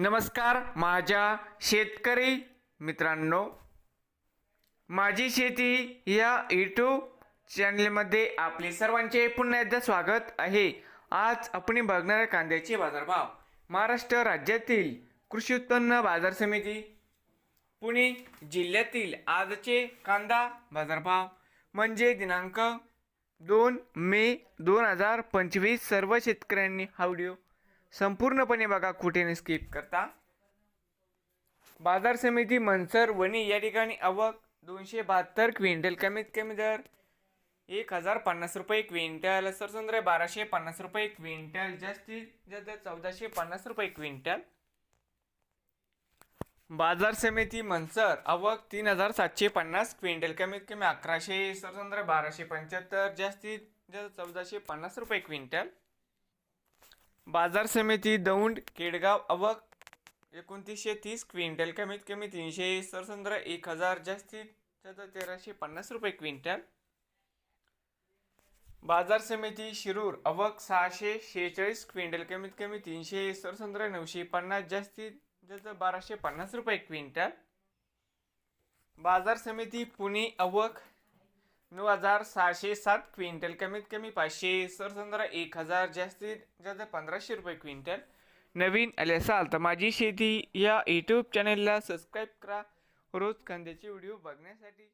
नमस्कार माझ्या शेतकरी मित्रांनो. माझी शेती या यूट्यूब चॅनलमध्ये आपले सर्वांचे पुन्हा एकदा स्वागत आहे. आज आपण बघणार कांद्याचे बाजारभाव. महाराष्ट्र राज्यातील कृषी उत्पन्न बाजार समिती पुणे जिल्ह्यातील आजचे कांदा बाजारभाव. म्हणजे दिनांक दोन मे दोन हजार पंचवीस सर्व शेतकऱ्यांनी हा व्हिडिओ संपूर्णपणे बघा कुठे स्किप करता. बाजार समिती मनसर वणी या ठिकाणी आवक दोनशे बहात्तर क्विंटल. कमीत कमी दर एक हजार पन्नास रुपये क्विंटल. सरसंद्र बाराशे पन्नास रुपये क्विंटल. जास्तीत जास्त चौदाशे पन्नास रुपये क्विंटल. बाजार समिती मनसर आवक तीन हजार सातशे पन्नास क्विंटल. कमीत कमी अकराशे सरसंद्र बाराशे पंच्याहत्तर जास्तीत जास्त चौदाशे पन्नास रुपये क्विंटल. बाजार समिती दौंड केडगाव अवक एकोणतीसशे तीस क्विंटल कमीत कमी तीनशे सरसंद्र एक हजार जास्तीत जास्त तेराशे पन्नास रुपये क्विंटल. बाजार समिती शिरूर अवक सहाशे शेहेचाळीस क्विंटल कमीत कमी तीनशे सरसंद्र नऊशे पन्नास जास्तीत जास्त बाराशे पन्नास रुपये क्विंटल. बाजार समिती पुणे अवक नऊ हजार सहाशे सात क्विंटल कमीत कमी पाचशे. सर सरसंद्रा एक हजार. जास्तीत जास्त पंधराशे रुपये क्विंटल. नवीन आले असाल तर माझी शेती या यूट्यूब चॅनलला सबस्क्राईब करा. रोज कांद्याचे व्हिडिओ बघण्यासाठी.